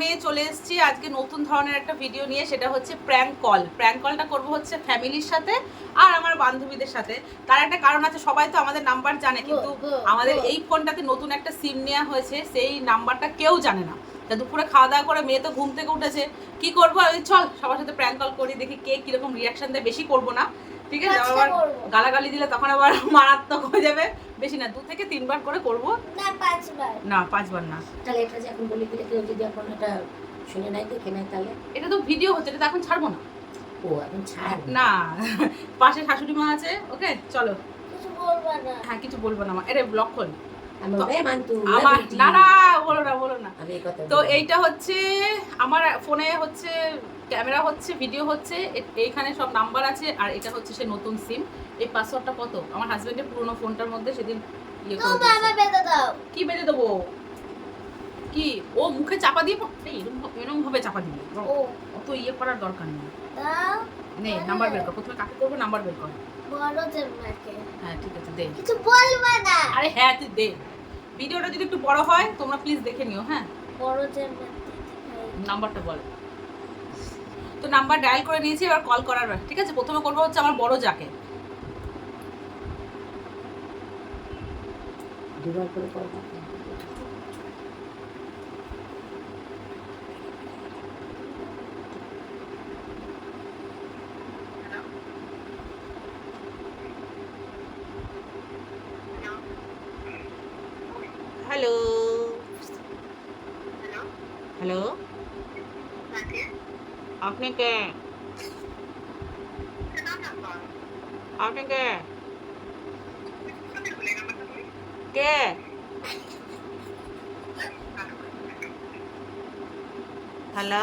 মেয়ে চলে এসেছি। আজকে নতুন ধরনের একটা ভিডিও নিয়ে সেটা হচ্ছে প্র্যাঙ্ক কল প্র্যাঙ্ক কলটা করব হচ্ছে ফ্যামিলির সাথে আর আমার বান্ধবীদের সাথে। তার একটা কারণ আছে সবাই তো আমাদের নাম্বার জানে কিন্তু আমাদের এই ফোনটাতে নতুন একটা সিম নেওয়া হয়েছে সেই নাম্বারটা কেউ জানে না। তা দুপুরে খাওয়া দাওয়া করে মেয়ে তো ঘুম থেকে উঠেছে। কি করব? আমি চল সবার সাথে প্র্যাঙ্ক কল করি দেখি কে কীরকম রিয়াকশন দেয়। বেশি করব না ঠিক আছে? আবার গালাগালি দিলে তখন আবার মারাত্মক হয়ে যাবে। বেশি না দু থেকে তিনবার করে করব। না পাঁচবার না। পাঁচবার না তাহলে এটা যে এখন বলে দিলে কেউ যদি এখন এটা শুনে নাই দেখে নেয় তাহলে? এটা তো ভিডিও হচ্ছে এটা তো এখন ছাড়বো না। ও এখন ছাড় না পাশে শাশুড়ি মা আছে ওকে চলো। কিছু বলবা না। হ্যাঁ কিছু বলব না এটা ব্লক তো- আমার না না বলো না বলো তো এইটা হচ্ছে আমার ফোনে হচ্ছে ক্যামেরা হচ্ছে ভিডিও হচ্ছে এইখানে সব নাম্বার আছে আর এটা হচ্ছে সে নতুন সিম এই পাসওয়ার্ডটা কত? আমার হাজবেন্ডের পুরনো ফোনটার মধ্যে সেদিন ইয়ে করে দাও। কি বেঁধে দেবো? কি? ও মুখে চাপা দিয়ে এই, ভাবে- চাপা দিবি। ও। অত ইয়ে করার দরকার নেই। নে নাম্বার বের কর। প্রথমে কাকে করব? নাম্বার বের কর। হ্যাঁ ঠিক আছে দে। কিছু বলবা না। আরে হ্যাঁ তুই দে। ভিডিওটা যদি একটু বড় হয় তোমরা প্লিজ দেখে নিও হ্যাঁ? বড় নাম্বারটা বল। তো নাম্বার ডায়াল করে নিয়েছি এবার কল করার ঠিক আছে? প্রথমে করব হচ্ছে আমার বড় যাকে। দুবার করে করব হ্যালো হ্যালো আপনি কে আপনি কে কে? হ্যালো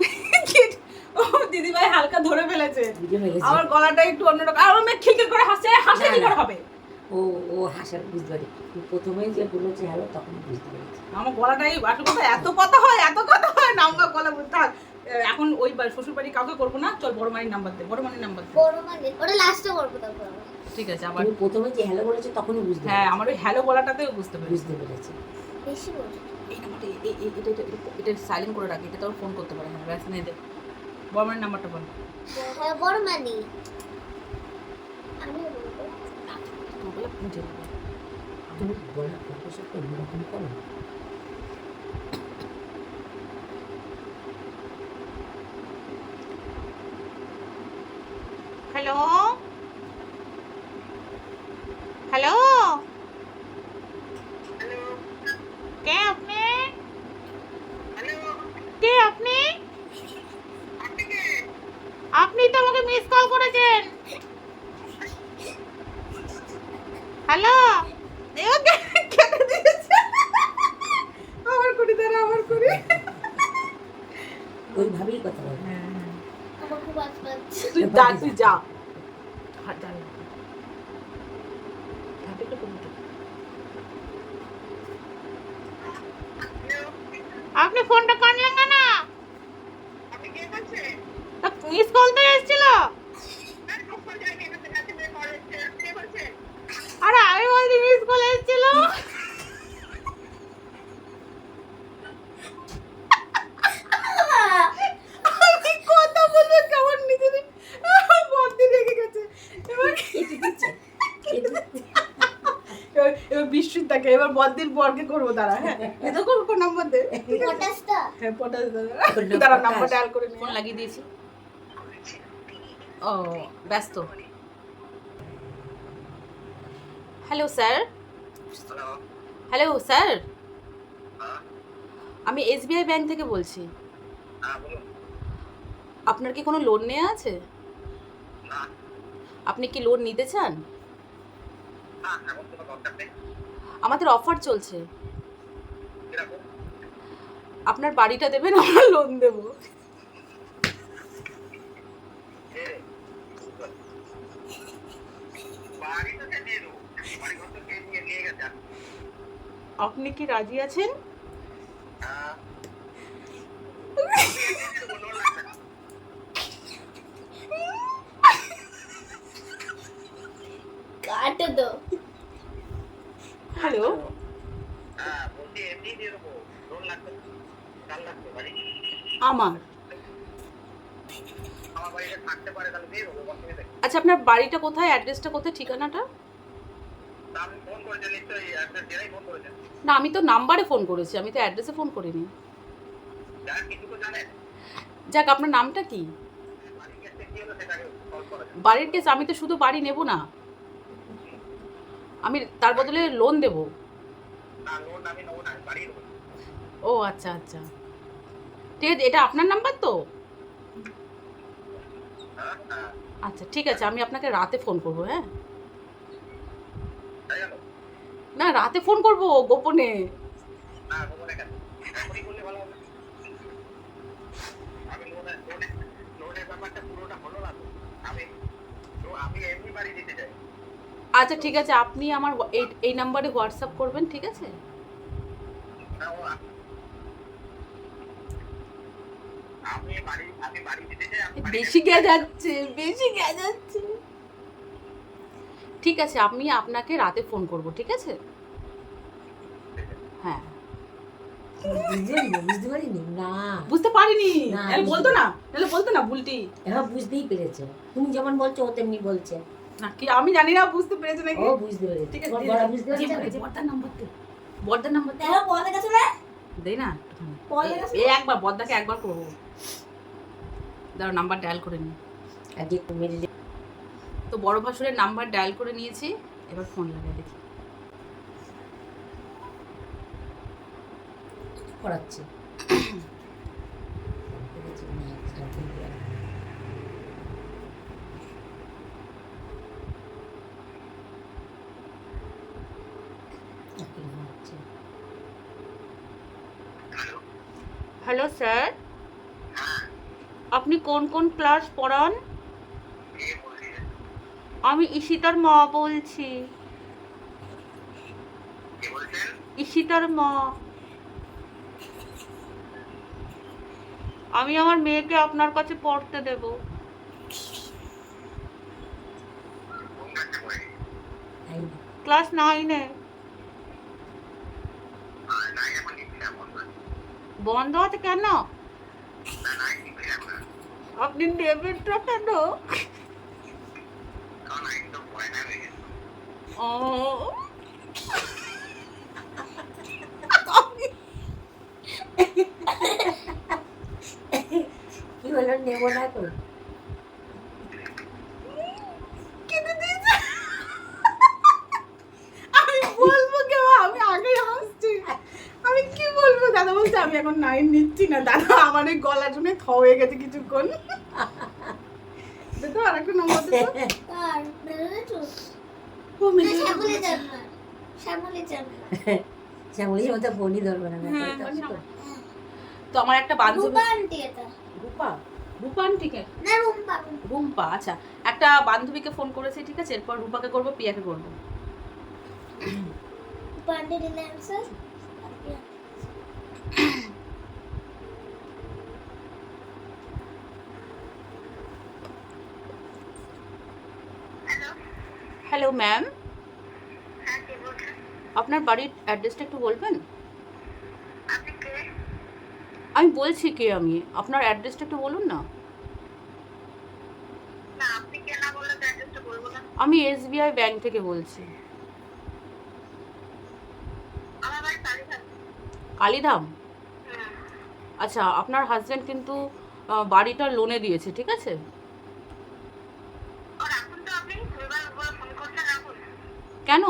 ও দিদিভাই হালকা ধরে ফেলেছে। আমার গলাটা একটু অন্যরকম। আর আমার খিলখিল করে হাসছে হাসলে কি করে হবে? ও ও হাসার বুঝতে পারি। প্রথমেই যে বলেছে হ্যালো তখন বুঝতে পেরেছি। আমার গলাটাই আসল কথা এত কথা হয় এত কথা হয় নাম্বার গলা বলতে থাক এখন ওই শ্বশুর বাড়ি কাউকে করব না চল বড় মানির নাম্বার দে বড় মানির নাম্বার দে। বড় ওটা লাস্টে করব তারপর ঠিক আছে আবার প্রথমে যে হ্যালো বলেছে তখনই বুঝতে হ্যাঁ আমার ওই হ্যালো বলাটাতেও বুঝতে পেরেছি। বুঝতে পেরেছি। বেশি বলি এই নাম্বারটা এই- এই- এটা এটা এটা- সাইলেন্ট করে রাখি এটা তো ফোন করতে পারে হ্যাঁ ব্যাস নিয়ে দে। বড় মানির নাম্বারটা বল। হ্যাঁ বড় মানি। আমি বলব বলে তুমি বলার কথা সব অন্যরকম করো হ্যালো হ্যালো কে আপনি কে আপনি আপনি তো আমাকে মিস কল করেছেন হ্যালো কেটে দিয়েছে আমার করি দাঁড়া আমার করি ওইভাবেই কথা বলো আমার খুব আজ পাচ্ছে তুই যা তুই যা হাত যা না। হাত একটু কমে দে। আপনি ফোনটা কাটলেন কেন মিস কল তো এসেছিল? আরে আমি বলছি মিস কল এসেছিল। এবার তাকে বরকে করব দাঁড়া হ্যাঁ। এটা দে। পটাশটা। হ্যাঁ পটাশ দাদা দাঁড়া নাম্বার ডায়াল করে ফোন লাগিয়ে দিয়েছি। ও ব্যস্ত। হ্যালো স্যার হ্যালো স্যার আমি এসবিআই ব্যাংক থেকে বলছি। আপনার কি কোনো লোন নেওয়া আছে? আপনি কি লোন নিতে চান? আমাদের অফার চলছে। আপনার বাড়িটা দেবেন আমরা লোন দেব। আপনি কি রাজি আছেন কাটে দাও হ্যালো হ্যাঁ বলছি এমনি দিয়ে দেবো লোন লাগবে কাল লাগবে বাড়ি আমার আমার বাড়িতে থাকতে পারে তাহলে দিয়ে দেবো অসুবিধা নেই আচ্ছা আপনার বাড়িটা কোথায়? অ্যাড্রেসটা কোথায়? ঠিকানাটা? না আমি তো নাম্বারে ফোন করেছি আমি তো অ্যাড্রেসে ফোন করিনি। যাক আপনার নামটা কি? বাড়ির কেস আমি তো শুধু বাড়ি নেব না। আমি তার বদলে লোন দেব। ও আচ্ছা আচ্ছা। ঠিক আছে, এটা আপনার নাম্বার তো? আচ্ছা ঠিক আছে, আমি আপনাকে রাতে ফোন করব হ্যাঁ? না, রাতে ফোন করব গোপনে। আচ্ছা ঠিক আছে, আপনি আমার এই নাম্বারে হোয়াটসঅ্যাপ করবেন, ঠিক আছে না, ও আ- আমি বাড়ি আমি বাড়ি দিতে চাই আমি বাড়ি বেশি যাচ্ছে বেশি যাচ্ছে ঠিক আছে আমি আপনাকে রাতে ফোন করব ঠিক আছে? হ্যাঁ। বুঝতে পারিনি না। বুঝতে পারিনি। বলতো না তাহলে বলতো না বুলটি এবার বুঝতেই পেরেছে। তুমি যেমন বলছো ও তেমনি বলছে। না কি আমি জানি না বুঝতে পেরেছে নাকি? ও বুঝতে পেরেছে। ঠিক আছে তোমার বড় বুঝতে জি, বড়দার নাম্বার বড়দার নাম্বার রে দেই না? এই একবার বদ্দাকে একবার করব। দাঁড়ো নাম্বার ডায়াল করে নি। তো বড় ভাসুরের নাম্বার ডায়াল করে নিয়েছি এবার ফোন লাগিয়ে দেখি। করাচ্ছে দেখেছি, না, সারাদিন করে। একই নাম হচ্ছে। হ্যালো হ্যালো স্যার হ্যাঁ আপনি কোন কোন ক্লাস পড়ান আমি ঈশিতার মা বলছি ঈশিতার মা আমি আমার মেয়েকে আপনার কাছে পড়তে দেব? ক্লাস নাইনে। বন্ধ আছে কেন না নাই নিচ্ছি এখন না। আপনি কেন পড়ে না হয়ে ও। কি হলো নেব না তো কেটে দিয়েছে আমি বলব কেউ আমি আগে হাসছি আমি কি বলব দাদা বলছে আমি এখন নাইন নিচ্ছি না। দাদা আমার এই গলা শুনে থ হয়ে গেছে কিছুক্ষণ। দেখো আর একটা নম্বর। শ্যামলি মতো ফোনই ধরবে না হ্যাঁ, তো। তো আমার একটা বান্ধবী রূপা আন্টি রূপা? ঠিক আছে না রুম্পা রুম্পা। আচ্ছা। একটা বান্ধবীকে ফোন করেছে ঠিক আছে? এরপর রূপাকে করব পিয়াকে করব। রূপা আন্টি দিলে অ্যান্সার হ্যালো হ্যালো ম্যাম আপনার বাড়ির অ্যাড্রেসটা একটু বলবেন? আমি বলছি কে আমি? আপনার অ্যাড্রেসটা একটু বলুন না। আমি এসবিআই ব্যাংক থেকে বলছি। কালীধাম। আচ্ছা আপনার হাজব্যান্ড কিন্তু বাড়িটা লোনে দিয়েছে ঠিক আছে আর এখন তো আপনি দুবার দুবার ফোন করছেন এখন কেন?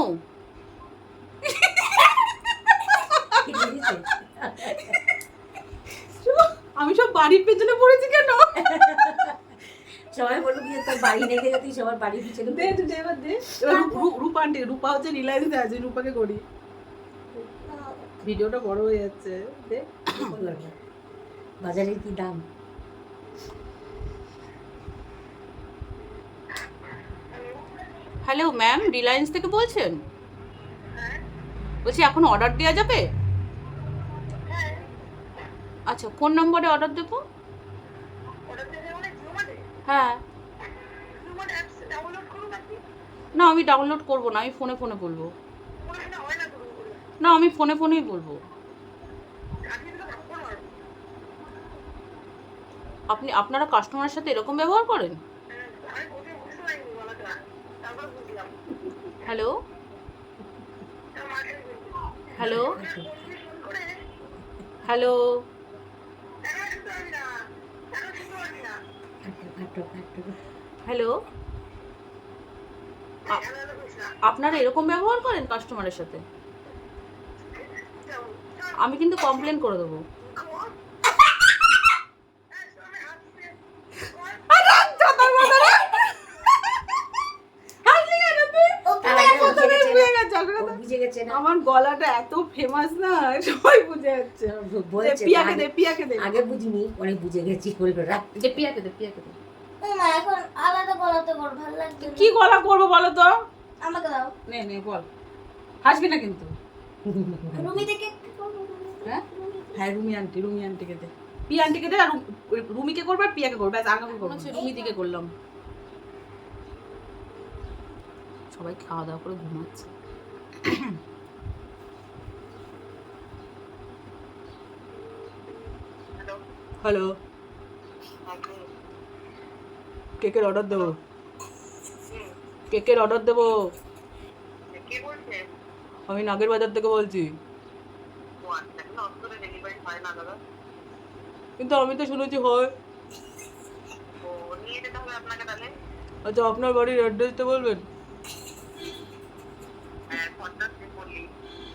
আমি সব বাড়ির পেছনে পড়েছি কেন? সবাই বলব কি যে তোর বাড়ি রেখে তুই সবার বাড়ির পিছনে দে তুই দে এবার দে। রূপ- আন্টি রূপা হচ্ছে রিলায়েন্সে আছে রূপাকে করি। ভিডিওটা বড় হয়ে যাচ্ছে। দে? বাজারের কি দাম? হ্যালো ম্যাম রিলায়েন্স থেকে বলছেন? বলছি, এখন অর্ডার দেওয়া যাবে? আচ্ছা কোন নম্বরে অর্ডার দেবো? হ্যাঁ। না, আমি ডাউনলোড করব না, আমি ফোনে ফোনে বলব। না, আমি ফোনে ফোনেই বলব। আপনি, আপনারা কাস্টমারের সাথে এরকম ব্যবহার করেন হ্যাঁ, আমি বুঝে বুঝতে পারিনি গলাটা তারপর বুঝলাম হ্যালো? হ্যালো? হ্যালো? হ্যালো? আপনারা এরকম ব্যবহার করেন কাস্টমারের সাথে? আমি কিন্তু কমপ্লেন করে দেবো। ও বুঝে গেছে না। আমার গলাটা এত ফেমাস না সবাই বুঝে যাচ্ছে। পিয়াকে দে আগে- পিয়াকে দে। আগে বুঝিনি পরে বুঝে গেছি যে পিয়াকে দে পিয়াকে দে। এখন আলাদা গলাতে কর ভালো লাগছে কি গলা করব বলো তো? আমাকে দাও। নে নে বল। হাসবি না কিন্তু। রুমি থেকে হ্যাঁ? হ্যাঁ রুমি আন্টি রুমি আন্টিকে দে। পিয়া আন্টিকে দে আর রুমিকে করবে আর পিয়াকে করবে ব্যাস আগামী করব। রুমি দিকে করলাম। সবাই খাওয়া দাওয়া করে ঘুমাচ্ছে। হ্যালো কেকের অর্ডার দেবো? কেকের অর্ডার দেবো? আমি নাগের বাজার থেকে বলছি। আচ্ছা কিন্তু আমি তো শুনেছি হয়। আচ্ছা আপনার বাড়ির অ্যাড্রেসটা বলবেন?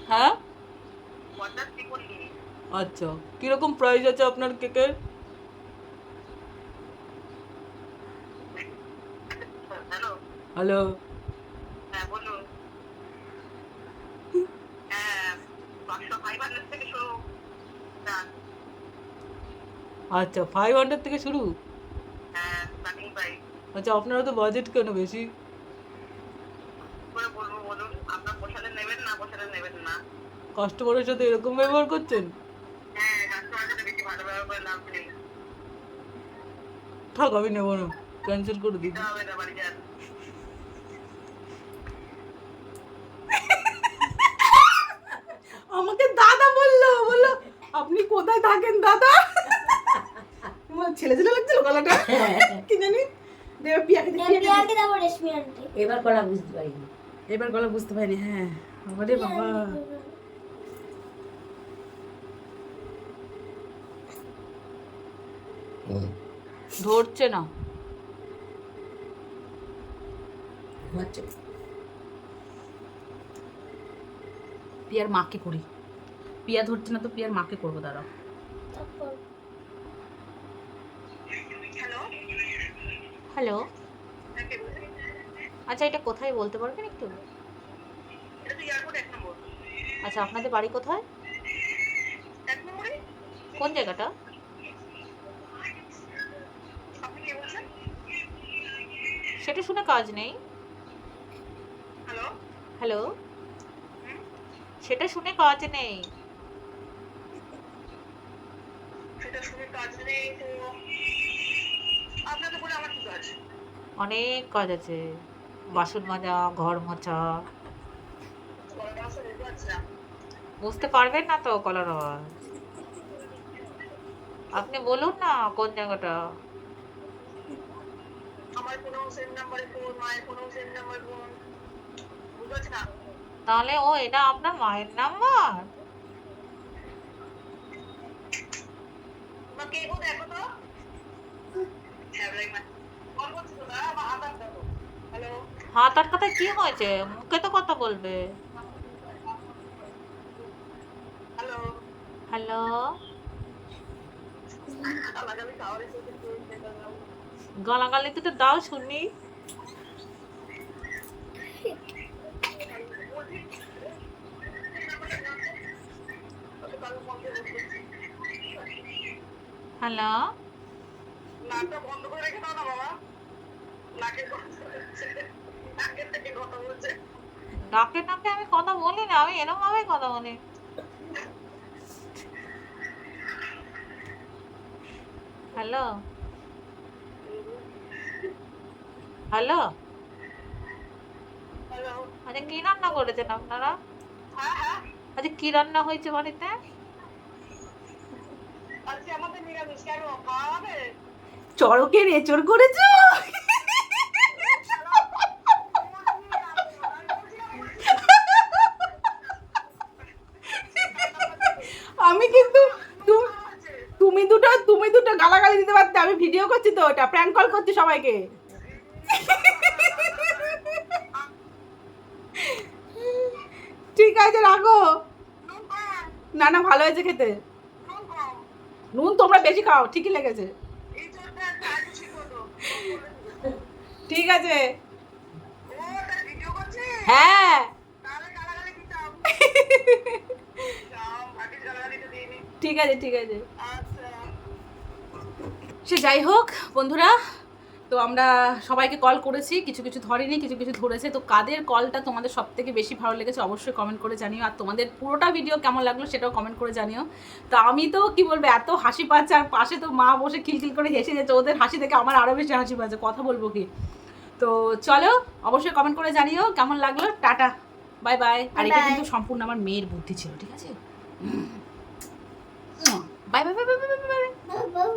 হ্যাঁ? আচ্ছা কীরকম প্রাইস আছে আপনার কেকের হ্যালো? হ্যাঁ হ্যাঁ ফাইভ হান্ড্রেড থেকে শুরু। আচ্ছা ফাইভ হান্ড্রেড থেকে শুরু? হ্যাঁ আচ্ছা আপনারা তো বাজেট কেন বেশি করে বলব বলুন আপনার পোষালে নেবেন না পোষালে নেবেন না কাস্টমারের সাথে এরকম ব্যবহার করছেন? হ্যাঁ থাক আমি নেব না। ক্যান্সেল করে যান। আমাকে দাদা বলল বলল আপনি কোথায় থাকেন দাদা? তোমার ছেলে ছেলে লাগছিল গলাটা? কি জানি? এবার কলা বুঝতে পারিনি। এবার গলা বুঝতে পারিনি হ্যাঁ। বাবা। ধরছে না। পিয়ার মাকে করি। পিয়া ধরছে না তো পিয়ার মাকে করব দাঁড়া তারপর হ্যালো। হ্যালো। হ্যাঁ আচ্ছা এটা কোথায় বলতে পারবেন একটু? এটা তো এয়ারপোর্ট এক নম্বর। আচ্ছা আপনাদের বাড়ি কোথায়? কোন জায়গাটা? সেটা শুনে কাজ নেই। হ্যালো? সেটা শুনে কাজ নেই। অনেক কাজ আছে। বাসন মাজা ঘর মোছা। বুঝতে বুঝতে পারবেন না তো কলার আওয়াজ? আপনি বলুন না কোন জায়গাটা? আমার কোনো সেম নাম্বারে ফোন মায়ের কোনো সেম নাম্বার ফোন বুঝতে না? তাহলে ও এটা আপনার মায়ের নাম্বার কে গো দেখো তো। হ্যাঁ হাত আর কথায় কি হয়েছে? মুখে তো কথা বলবে। হ্যালো হ্যালো গালাগালি তো দাও শুনি। হ্যালো। নাকটা বন্ধ করে রেখে দাও না বাবা। নাকের কথা বলছে নাকের থেকে কথা বলছে ডাকে ডাকে আমি কথা বলি না আমি এরকম ভাবে কথা বলি। হ্যালো। হ্যালো আচ্ছা কি রান্না করেছেন আপনারা? হ্যাঁ হ্যাঁ। আচ্ছা কি রান্না হয়েছে বাড়িতে? চড়কের এচড় করেছ? আমি কিন্তু তুমি দুটো তুমি দুটো গালাগালি দিতে পারতে। আমি ভিডিও করছি তো ওটা প্র্যাঙ্ক কল করছি সবাইকে। ঠিক আছে, রাখো। না না, ভালো হয়েছে খেতে। নুন তোমরা বেশি খাও, ঠিকই লেগেছে। ঠিক আছে। হ্যাঁ। ঠিক আছে ঠিক আছে। সে যাই হোক, বন্ধুরা তো আমরা সবাইকে কল করেছি কিছু কিছু ধরেনি কিছু কিছু ধরেছে। তো কাদের কলটা তোমাদের সব থেকে বেশি ভালো লেগেছে অবশ্যই কমেন্ট করে জানিও। আর তোমাদের পুরোটা ভিডিও কেমন লাগল সেটাও কমেন্ট করে জানিও। তো আমি তো কি বলব এত হাসি পাচ্ছে আর পাশে তো মা বসে খিলখিল করে হেসে যাচ্ছে ওদের হাসি দেখে আমার আরও বেশি হাসি পাচ্ছে কথা বলব কি? তো চলো অবশ্যই কমেন্ট করে জানিও কেমন লাগল? টাটা বাই বাই আর এটা কিন্তু সম্পূর্ণ আমার মেয়ের বুদ্ধি ছিল ঠিক আছে? Bye bye bye bye bye bye